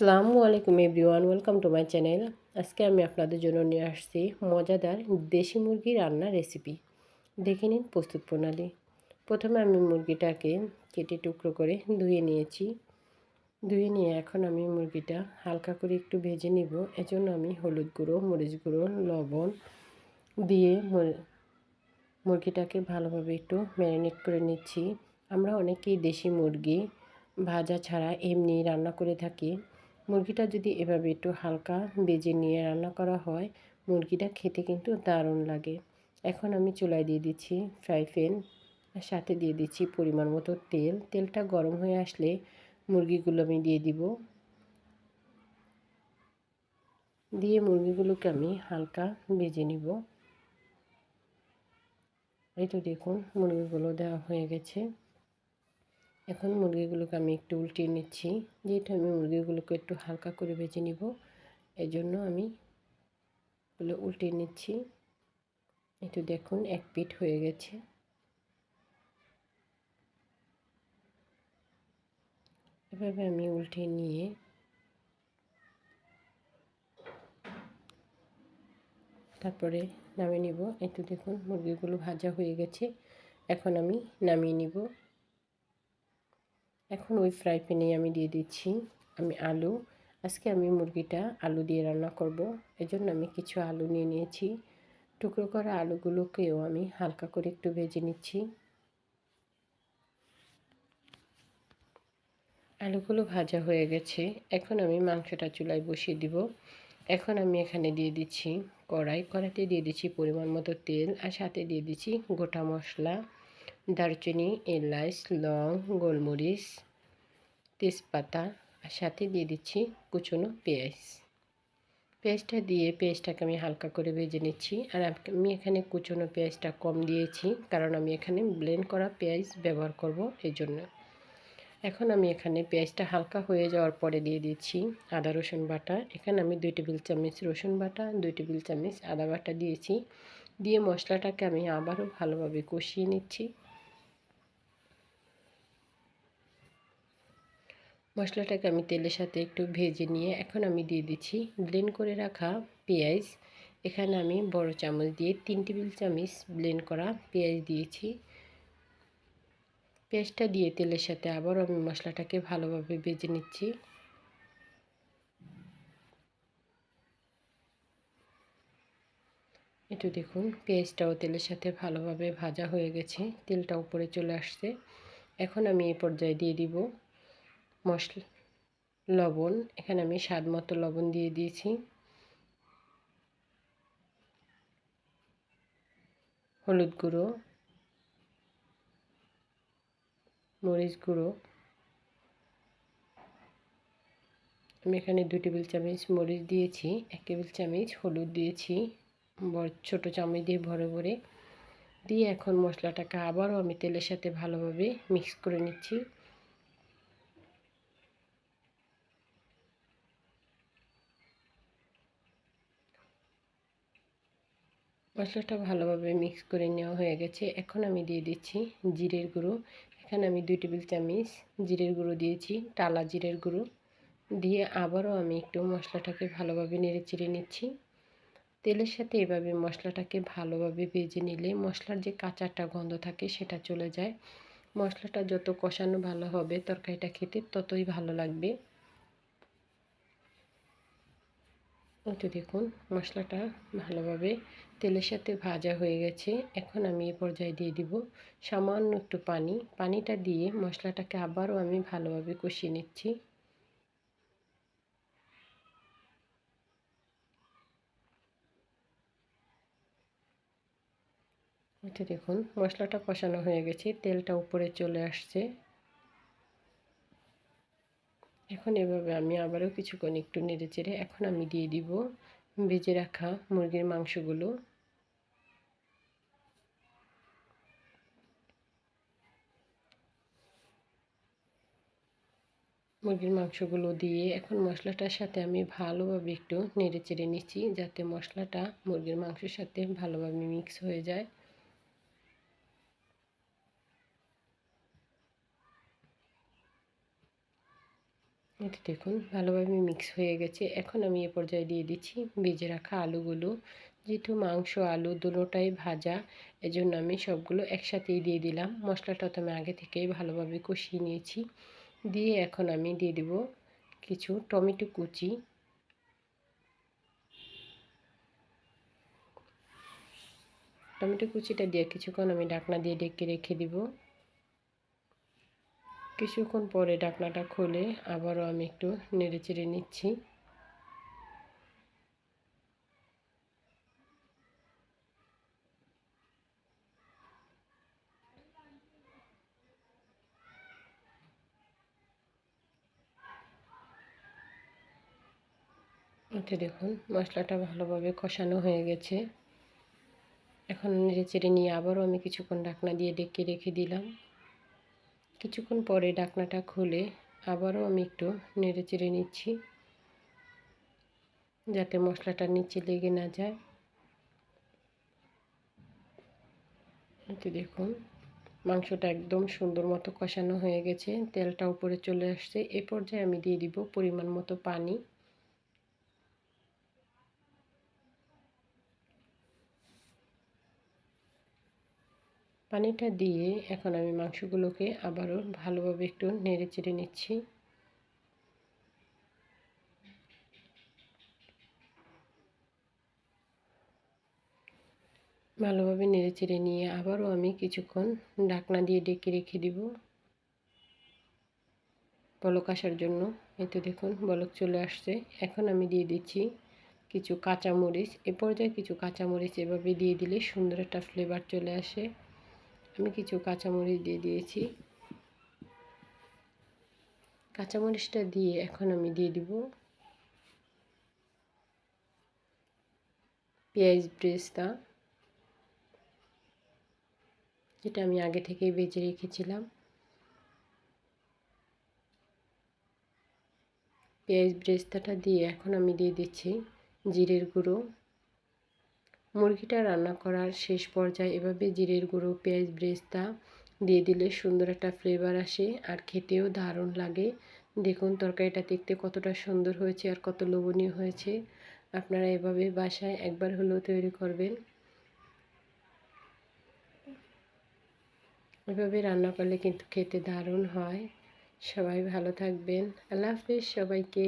আসসালামু আলাইকুম everyone, welcome to my channel. আজকে আমি আপনাদের জন্য নিয়ে আসছি মজাদার দেশি মুরগি রান্নার রেসিপি। দেখে নিন প্রস্তুত প্রণালী। প্রথমে আমি মুরগিটাকে কেটে টুকরো করে ধুয়ে নিয়েছি। ধুয়ে নিয়ে এখন আমি মুরগিটা হালকা করে একটু ভেজে নিব। এজন্য আমি হলুদ গুঁড়ো, মরিচ গুঁড়ো, লবণ দিয়ে মুরগিটাকে ভালোভাবে একটু ম্যারিনেট করে নিচ্ছি। আমরা অনেকেই দেশি মুরগি ভাজা ছাড়া এমনি রান্না করে থাকি। মুরগিটা যদি এভাবে একটু হালকা বেজে নিয়ে রান্না করা হয়, মুরগিটা খেতে কিন্তু দারুণ লাগে। এখন আমি চুলায় দিয়ে দিচ্ছি ফ্রাই প্যান সাথে দিয়ে দিচ্ছি পরিমাণ মতো তেল। তেলটা গরম হয়ে আসলে মুরগিগুলো আমি দিয়ে দিব। দিয়ে মুরগিগুলোকে আমি হালকা ভেজে নিব। এই তো দেখুন, মুরগিগুলো দেওয়া হয়ে গেছে। এখন মুরগিগুলোকে আমি একটু উল্টিয়ে নিচ্ছি। যেহেতু আমি মুরগিগুলোকে একটু হালকা করে ভেজে নিব এই জন্য আমি এগুলো উল্টিয়ে নিচ্ছি। একটু দেখুন, এক পিঠ হয়ে গেছে। এভাবে আমি উল্টে নিয়ে তারপরে নামিয়ে নিব। একটু দেখুন, মুরগিগুলো ভাজা হয়ে গেছে। এখন আমি নামিয়ে নিব। এখন ওই ফ্রাই প্যানে আমি দিয়ে দিচ্ছি আমি আলু। আজকে আমি মুরগিটা আলু দিয়ে রান্না করব। এজন্য আমি কিছু আলু নিয়ে নিয়েছি। টুকরো করা আলুগুলোকেও আমি হালকা করে একটু ভেজে নিচ্ছি। আলুগুলো ভাজা হয়ে গেছে। এখন আমি মাংসটা চুলায় বসিয়ে দিব। এখন আমি এখানে দিয়ে দিচ্ছি কড়াই। কড়াইতে দিয়ে দিচ্ছি পরিমাণ মতো তেল আর সাথে দিয়ে দিচ্ছি গোটা মশলা। দারচিনি, এলাচ, লং, গোলমরিচ, তেজপাতা, আর সাথে দিয়ে দিচ্ছি কুচনো পেঁয়াজ। পেঁয়াজটা দিয়ে পেঁয়াজটাকে আমি হালকা করে ভেজে নিচ্ছি। আর আমি এখানে কুচনো পেঁয়াজটা কম দিয়েছি, কারণ আমি এখানে ব্লেন্ড করা পেঁয়াজ ব্যবহার করব এই জন্য। এখন আমি এখানে পেঁয়াজটা হালকা হয়ে যাওয়ার পরে দিয়ে দিচ্ছি আদা, রসুন বাটা। এখানে আমি দুই টেবিল চামচ রসুন বাটা, দুই টেবিল চামচ আদা বাটা দিয়েছি। দিয়ে মশলাটাকে আমি আবারও ভালোভাবে কষিয়ে নিচ্ছি। মশলাটাকে আমি তেলের সাথে একটু ভেজে নিয়ে এখন আমি দিয়ে দিচ্ছি ব্লেন্ড করে রাখা পেঁয়াজ। এখানে আমি বড় চামচ দিয়ে তিন টেবিল চামচ ব্লেন্ড করা পেঁয়াজ দিয়েছি। পেঁয়াজটা দিয়ে তেলের সাথে আবারও আমি মশলাটাকে ভালোভাবে ভেজে নিচ্ছি। একটু দেখুন, পেঁয়াজটাও তেলের সাথে ভালোভাবে ভাজা হয়ে গেছে, তেলটা উপরে চলে আসছে। এখন আমি এই পর্যায়ে দিয়ে দিব। মশলা, লবণ, এখানে আমি স্বাদ মতো লবণ দিয়ে দিয়েছি। হলুদ গুঁড়ো, মরিচ গুঁড়ো। আমি এখানে দু টেবিল চামচ মরিচ দিয়েছি, এক টেবিল চামচ হলুদ দিয়েছি ছোট চামচ দিয়ে ভরে ভরে। দিয়ে এখন মশলাটাকে আবারও আমি তেলের সাথে ভালোভাবে মিক্স করে নিচ্ছি। মশলাটা ভালোভাবে মিক্স করে নেওয়া হয়ে গেছে। এখন আমি দিয়ে দিচ্ছি জিরের গুঁড়ো। এখানে আমি দুই টেবিল চামচ জিরের গুঁড়ো দিয়েছি, টালা জিরের গুঁড়ো। দিয়ে আবারও আমি একটু মশলাটাকে ভালোভাবে নেড়ে চিড়ে নিচ্ছি। তেলের সাথে এভাবে মশলাটাকে ভালোভাবে ভেজে নিলে মশলার যে কাঁচাটা গন্ধ থাকে সেটা চলে যায়। মশলাটা যত কষানো ভালো হবে তরকারিটা খেতে ততই ভালো লাগবে। তো দেখুন, মশলাটা ভালোভাবে তেলের সাথে ভাজা হয়ে গেছে। এখন আমি এ পর্যায়ে দিয়ে দিব সামান্য একটু পানি। পানিটা দিয়ে মশলাটাকে আবারও আমি ভালোভাবে কষিয়ে নিচ্ছি। এটা দেখুন, মশলাটা কষানো হয়ে গেছে, তেলটা উপরে চলে আসছে। এখন এভাবে আমি আবারও কিছুক্ষণ একটু নেড়ে চেড়ে এখন আমি দিয়ে দিব ভেজে রাখা মুরগির মাংসগুলো। মুরগির মাংসগুলো দিয়ে এখন মশলাটার সাথে আমি ভালোভাবে একটু নেড়ে চেড়ে নিচ্ছি, যাতে মশলাটা মুরগির মাংসের সাথে ভালোভাবে মিক্স হয়ে যায়। এটা দেখুন, ভালোভাবে মিক্স হয়ে গেছে। এখন আমি এ পর্যায়ে দিয়ে দিচ্ছি ভেজে রাখা আলুগুলো। যেহেতু মাংস, আলু দুটোটাই ভাজা, এজন্য আমি সবগুলো একসাথেই দিয়ে দিলাম। মশলাটা তো আমি আগে থেকেই ভালোভাবে কষিয়ে নিয়েছি। দিয়ে এখন আমি দিয়ে দেব কিছু টমেটো কুচি। টমেটো কুচিটা দিয়ে কিছুক্ষণ আমি ঢাকনা দিয়ে ডেকে রেখে দিব। কিছুক্ষণ পরে ডাকনাটা খুলে আবারও আমি একটু নেড়ে চেড়ে নিচ্ছি। এটা দেখুন, মশলাটা ভালোভাবে কষানো হয়ে গেছে। এখন নেড়ে চেড়ে নিয়ে আবারও আমি কিছুক্ষণ ডাকনা দিয়ে ডেকে রেখে দিলাম। কিছুক্ষণ পরে ডাকনাটা খুলে আবারও আমি একটু নেড়ে চেড়ে নিচ্ছি, যাতে মশলাটা নিচে লেগে না যায়। এতে দেখুন, মাংসটা একদম সুন্দর মতো কষানো হয়ে গেছে, তেলটা উপরে চলে আসছে। এ পর্যায়ে আমি দিয়ে দিব পরিমাণ মতো পানি। পানিটা দিয়ে এখন আমি মাংসগুলোকে আবারও ভালোভাবে একটু নেড়ে চেড়ে নিচ্ছি। ভালোভাবে নেড়ে চেড়ে নিয়ে আবারও আমি কিছুক্ষণ ঢাকনা দিয়ে ডেকে রেখে দিব। বলক আসার জন্য। এই তো দেখুন, বলক চলে আসছে। এখন আমি দিয়ে দিচ্ছি কিছু কাঁচামরিচ। এ পর্যায়ে কিছু কাঁচামরিচ এভাবে দিয়ে দিলে সুন্দর একটা ফ্লেভার চলে আসে। আমি কিছু কাঁচামরিচ দিয়ে দিয়েছি। কাঁচামরিচটা দিয়ে এখন আমি দিয়ে দিব পেঁয়াজ ব্রেস্তা। যেটা আমি আগে থেকেই বেজে রেখেছিলাম। পেঁয়াজ ব্রেস্তাটা দিয়ে এখন আমি দিয়ে দিচ্ছি জিরের গুঁড়ো। মুরগিটা রান্না করার শেষ পর্যায়ে এভাবে জিরের গুঁড়ো, পেঁয়াজ ব্রেস্তা দিয়ে দিলে সুন্দর একটা ফ্লেভার আসে আর খেতেও দারুণ লাগে। দেখুন তরকারিটা দেখতে কতটা সুন্দর হয়েছে আর কত লোভনীয় হয়েছে। আপনারা এভাবে বাসায় একবার হলেও তৈরি করবেন। এভাবে রান্না করলে কিন্তু খেতে দারুণ হয়। সবাই ভালো থাকবেন। আল্লাহ হাফিজ সবাইকে।